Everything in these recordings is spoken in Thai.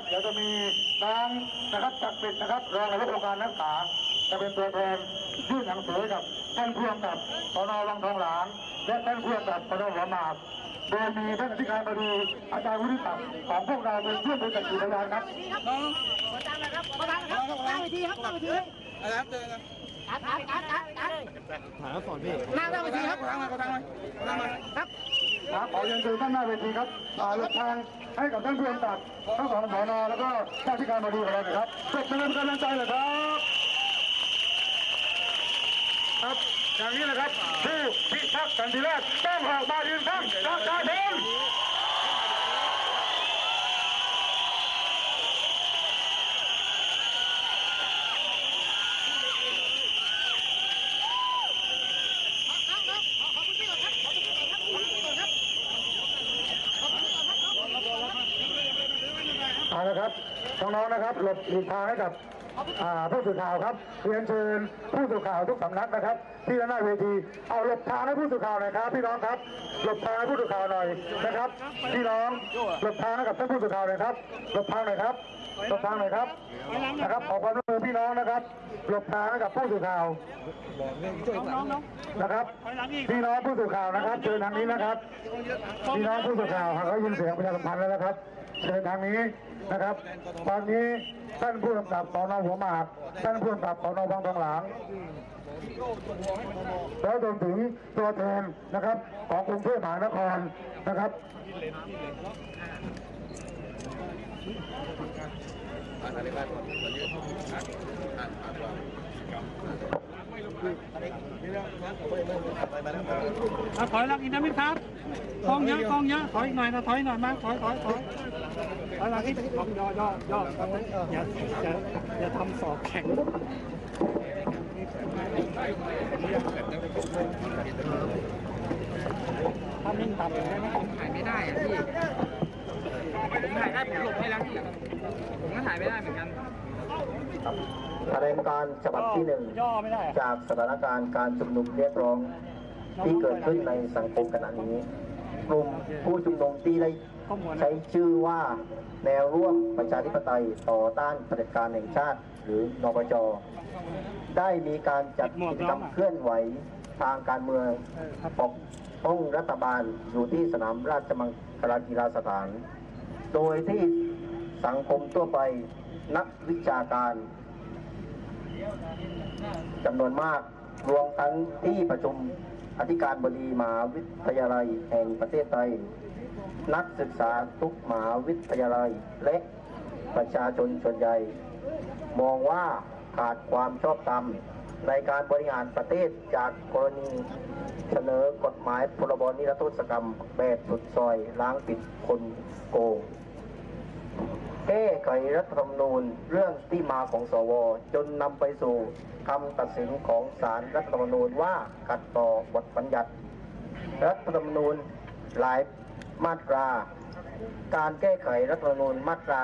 นะครับเดี๋ยวจะมีน้องนะครับจักรเป็นนะครับรองนายกองค์การนักศึกษาจะเป็นตัวแทนยื่นหนังสือกับท่านผู้กำกับสนวังทองหลางและท่านผู้กำกับสนหัวหมากโดยมีท่านอธิการบดีอาจารย์วุฒิศักดิ์ของพวกเราเป็นเพื่อนเป็นสักขีพยานครับตั้งเวทีครับตั้งเวทีอะไรครับเจอกันอัดอัดอัดอัดอัดหาสอนพี่นั่งตั้งเวทีครับทางมาทางมาทางมาครับ ครับขอเรียนเชิญท่านหน้าเวทีครับอาหลบทางให้กับท่านผู้กำกับทั้งสองสนแล้วก็ท่านที่การบดีของเราน่อยครับปรบมือเป็นกำลังใจเลยครับ ครับอย่างนี้นะครับผู้พิทักษ์สันติราษต้องออกมายืนข้างประชาชนน้องน้องขอขอบคุณพี่ก่อนครับขอบคุณพี่ก่อนครับขอบคุณพี่ก่อนครับขอบคุณพี่ก่อนครับขอบคุณพี่ก่อนครับ เอาละครับน้องๆนะครับ หลบหลีกทางให้กับผู้สื่อข่าวครับเรียนเชิญผู้สื่อข่าวทุกสำนักนะครับ ที่ด้านหน้าเวทีเอาหลบทางให้ผู้สื่อข่าวหน่อยครับ พี่น้องครับหลบทางให้ผู้สื่อข่าวหน่อยนะครับ พี่น้องหลบทางให้กับท่านผู้สื่อข่าวหน่อยครับหลบทางหน่อยครับหลบทางหน่อยครับนะครับขอความ มือพี่น้องนะครับหลบทางให้กับผู้สื่อข่าวนะครับ พี่น้องผู้สื่อข่าวนะครับเชิญทางนี้นะครับ พี่น้องผู้สื่อข่าวหากได้ยินเสียงประชาสัมพันธ์แล้วนะครับเชิญทางนี้นะครับ ตอนนี้ท่านผู้กำกับสอนอหัวหมากท่านผู้กำกับสอนอบางทองหลางแล้วรวมถึงตัวแทนนะครับ ของกรุงเทพมหานครนะครับ อะไรบ้างวันนี้อ่านอ่านอ่านว่าถอยหลังอีกนะมิครับกองเยอะกองเยอะถอยหน่อยนะถอยหน่อยมาถอยถอยถอยถอยหลังอีกย่อย่อย่อย่ออย่าอย่าอย่าทำศอกแข็งถ้ามิ่งต่ำได้ไหมถ่ายไม่ได้อะพี่ผมถ่ายได้ผมหลบให้แล้วพี่ ผมก็ถ่ายไม่ได้เหมือนกัน แถลงการฉบับที่หนึ่งย่อไม่ได้อะจากสถานการณ์การชุมนุมเรียกร้องที่เกิดขึ้นในสังคมขณะนี้ กลุ่มผู้ชุมนุมที่ได้ใช้ชื่อว่าแนวร่วมประชาธิปไตยต่อต้านเผด็จการแห่งชาติ หรือนปจ ได้มีการจัดกิจกรรมเคลื่อนไหวทางการเมืองปกป้องรัฐบาลอยู่ที่สนามราชมังคลากีฬาสถาน โดยที่ สังคมทั่วไปนักวิชาการจำนวนมากรวมทั้งที่ประชุมอธิการบดีมหาวิทยาลัยแห่งประเทศไทย นักศึกษาทุกมหาวิทยาลัยและประชาชนส่วนใหญ่ มองว่าขาดความชอบธรรมในการบริหารประเทศจากกรณีเสนอกฎหมายพรบนิรโทษกรรมแบบสุดซอยล้างปิดคนโกง แก้ไขรัฐธรรมนูญเรื่องที่มาของสว จนนำไปสู่คำตัดสินของศาลรัฐธรรมนูญว่าขัดต่อบทบัญญัติ รัฐธรรมนูญหลายมาตรา การแก้ไขรัฐธรรมนูญมาตรา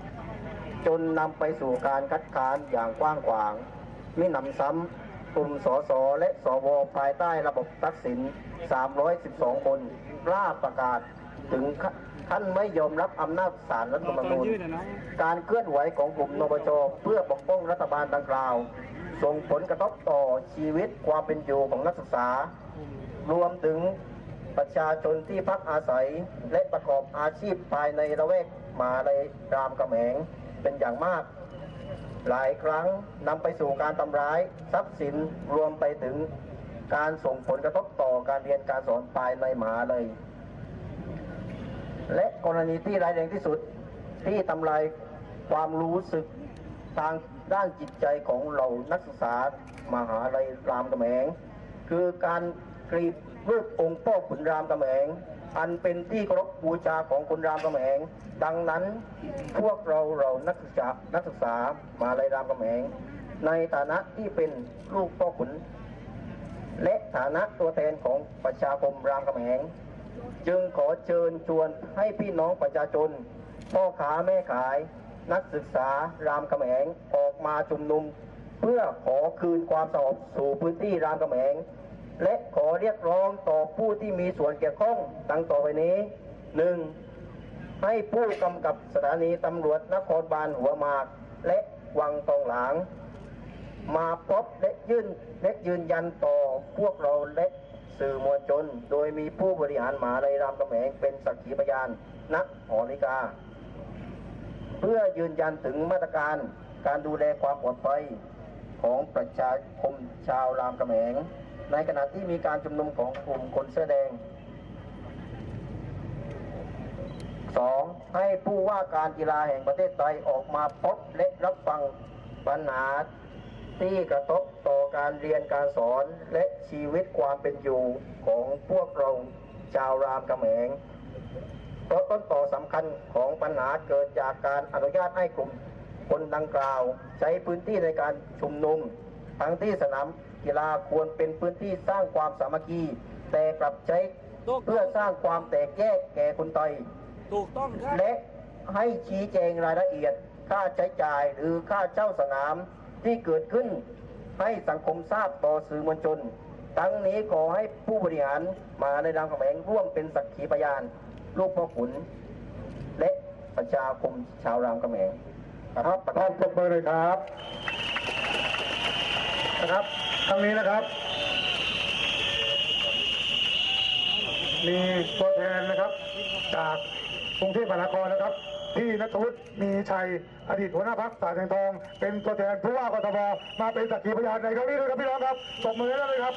190 จนนำไปสู่การคัดค้านอย่างกว้างขวางมิหนำซ้ำกลุ่มสสและสวภายใต้ระบบทักษิณ312 คนกล้าประกาศถึง ขั้นไม่ยอมรับอำนาจศาลรัฐธรรมนูญยืดอะนะการเคลื่อนไหวของกลุ่มนปชเพื่อปกป้องรัฐบาลดังกล่าว ส่งผลกระทบต่อชีวิตความเป็นอยู่ของนักศึกษา รวมถึงประชาชนที่พักอาศัยและประกอบอาชีพภายในระแวกมหาเลยรามกำแหงเป็นอย่างมาก หลายครั้งนำไปสู่การทำร้ายทรัพย์สินรวมไปถึงการส่งผลกระทบต่อการเรียนการสอนภายในมหาเลย และกรณีที่ร้ายแรงที่สุดที่ทำลายความรู้สึกทางด้านจิตใจของเรานักศึกษามหาลัยรามกำแหง คือการกรีดรูปองค์พ่อขุนรามกำแหง อันเป็นที่เคารพบูชาของคุณรามกำแหง ดังนั้นพวกเราเรานักศึกษานักศึกษามหาลัยรามกำแหง ในฐานะที่เป็นลูกพ่อขุน และฐานะตัวแทนของประชาคมรามคำแหง จึงขอเชิญชวนให้พี่น้องประชาชน พ่อค้าแม่ขาย นักศึกษารามคำแหงออกมาชุมนุม เพื่อขอคืนความสงบสู่พื้นที่รามคำแหง และขอเรียกร้องต่อผู้ที่มีส่วนเกี่ยวข้องดังต่อไปนี้หนึ่งให้ผู้กำกับสถานีตำรวจนครบาลหัวหมาก และวังทองหลาง มาพบและยื่นและยืนยันต่อพวกเราและ สื่อมวลชน โดยมีผู้บริหารมหาลัยรามคำแหงเป็นสักขีพยานนักหอนิกา เพื่อยืนยันถึงมาตรการการดูแลความปลอดภัยของประชาคมชาวรามคำแหง ในขณะที่มีการชุมนุมของกลุ่มคนเสื้อแดงสองให้ผู้ว่าการกีฬาแห่งประเทศไทยออกมาพบและรับฟังปัญหา ที่กระทบต่อการเรียนการสอนและชีวิตความเป็นอยู่ของพวกเราชาวรามคำแหงเพราะต้นต่อสำคัญของปัญหาเกิดจากการอนุญาตให้กลุ่มคนดังกล่าว ใช้พื้นที่ในการชุมนุม ทั้งที่สนามกีฬาควรเป็นพื้นที่สร้างความสามัคคี แต่กลับใช้เพื่อสร้างความแตกแยกแก่คนไทยถูกต้องครับและให้ชี้แจงรายละเอียดค่าใช้จ่ายหรือค่าเช่าสนาม ที่เกิดขึ้นให้สังคมทราบต่อสื่อมวลชน ทั้งนี้ขอให้ผู้บริหารมาในรามคำแหงร่วมเป็นสักขีพยานลูกพ่อขุน และประชาคมชาวรามคำแหงครับประธานปรบมือเลยครับนะครับทางนี้นะครับ มีตัวแทนนะครับ จากกรุงเทพมหานครนะครับ ที่นัทวุฒิมีชัยอดีตหัวหน้าพักสายแสงทอง เป็นตัวแทนผู้ว่ากทมมาเป็นสักขีพยานในครั้งนี้ด้วยครับพี่น้องครับตบมือให้ได้เลยครับ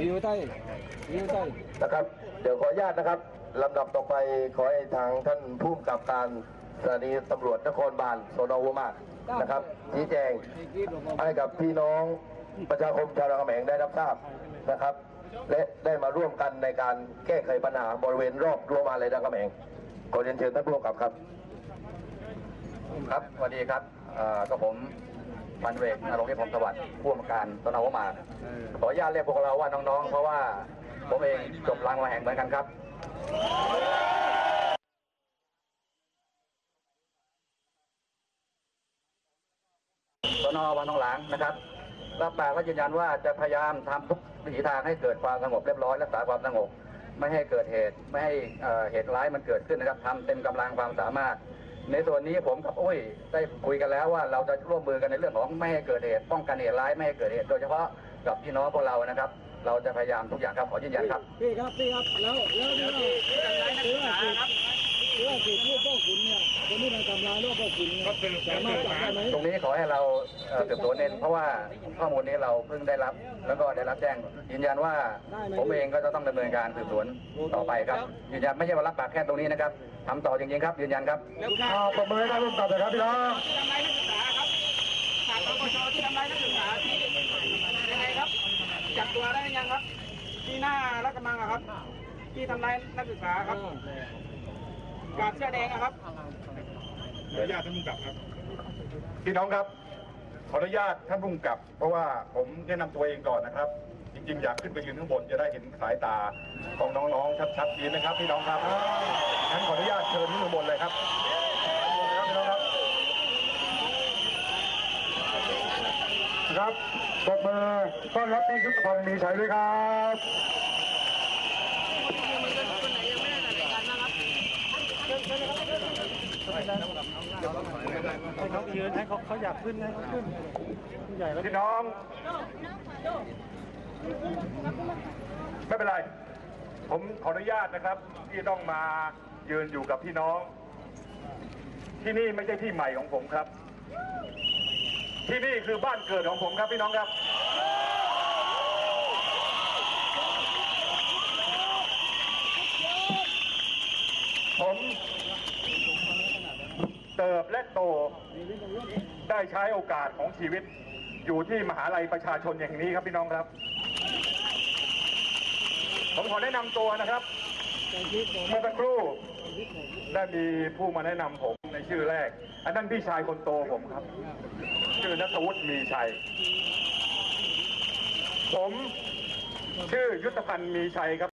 วิวใต้วิวใต้นะครับ เดี๋ยวขออนุญาตนะครับลำดับต่อไปขอให้ทางท่านผู้กำกับการสถานีตำรวจนครบาลสนหัวหมากนะครับชี้แจงให้กับพี่น้อง ประชาคมชาวรามคำแหงได้รับทราบนะครับ และได้มาร่วมกันในการแก้ไขปัญหาบริเวณรอบรั้วมาเลยรามคำแหงขอเรียนเชิญท่านผู้กำกับครับ ครับสวัสดีครับก็ผมพันเวกนรงค์ที่ผมสวัสดิ์ผู้กำกับการตนาวมาขออนุญาตเรียกพวกเราว่าน้องๆ เพราะว่าผมเองจบรางมาแห่งเหมือนกันครับสนวังทองหลางนะครับ รับปากก็ยืนยันว่าจะพยายามทำทุกวิถีทางให้เกิดความสงบเรียบร้อยรักษาความสงบ ไม่ให้เกิดเหตุไม่ให้เอ่อเหตุร้ายมันเกิดขึ้นนะครับทำเต็มกำลังความสามารถ ในส่วนนี้ผมกับอุ้ยได้คุยกันแล้วว่าเราจะร่วมมือกันในเรื่องของไม่ให้เกิดเหตุป้องกันเหตุร้ายไม่ให้เกิดเหตุโดยเฉพาะกับพี่น้องพวกเรานะครับ เราจะพยายามทุกอย่างครับขอยืนยันครับพี่ครับพี่ครับแล้วแล้วนี่ว่าหรือว่าสิทธิ์หรือ ว่าสิทธิ์ลูกพ่อขุนเนี่ยคนที่มาทำร้ายลูกพ่อขุนเนี่ยสามารถจับได้ไหมตรงนี้ขอให้เราเอ่อสืบสวนเองเพราะว่าข้อมูลนี้เราเพิ่งได้รับ แล้วก็ได้รับแจ้ง ยืนยันว่าผมเองก็จะต้องดำเนินการสืบสวนต่อไปครับ ยืนยันไม่ใช่ว่ารับปากแค่ตรงนี้นะครับทำต่อจริงๆครับยืนยันครับอ่าปรบมือให้ท่านผู้กำกับเลยครับพี่น้องที่ทำร้ายนักศึกษาครับหากปปชที่ทำร้ายนักศึกษาที่ยังไงครับจับตัวได้หรือยังครับ ที่หน้ารัฐกระบังอะครับ ที่ทำร้ายนักศึกษาครับ กาดเสื้อแดงอะครับพี่น้องครับขออนุญาตท่านผู้กำกับ เพราะว่าผมแนะนำตัวเองก่อนนะครับ จริง ๆ อยากขึ้นไปยืนข้างบนจะได้เห็นสายตาของน้องๆชัดๆดีไหมครับพี่น้องครับงั้นขออนุญาตเชิญขึ้นข้างบนเลยครับครับพี่น้องครับนะครับปรบมือต้อนรับพี่ยุทธพันมีชัยด้วยครับ ให้เขายืนให้เขาเขาอยากขึ้นให้เขาขึ้นผู้ใหญ่แล้วพี่น้อง ไม่เป็นไร ผมขออนุญาตนะครับ ที่ต้องมายืนอยู่กับพี่น้อง ที่นี่ไม่ใช่ที่ใหม่ของผมครับ ที่นี่คือบ้านเกิดของผมครับพี่น้องครับผม ติบและโตได้ใช้โอกาสของชีวิต อยู่ที่มหาลัยประชาชนอย่างนี้ครับพี่น้องครับผมขอแนะนำตัวนะครับเมื่อสักครู่ได้มีผู้มาแนะนำผมในชื่อแรก อันนั้นพี่ชายคนโตผมครับ ชื่อนัทวุฒิมีชัย ผมชื่อยุทธพันธ์มีชัยครับ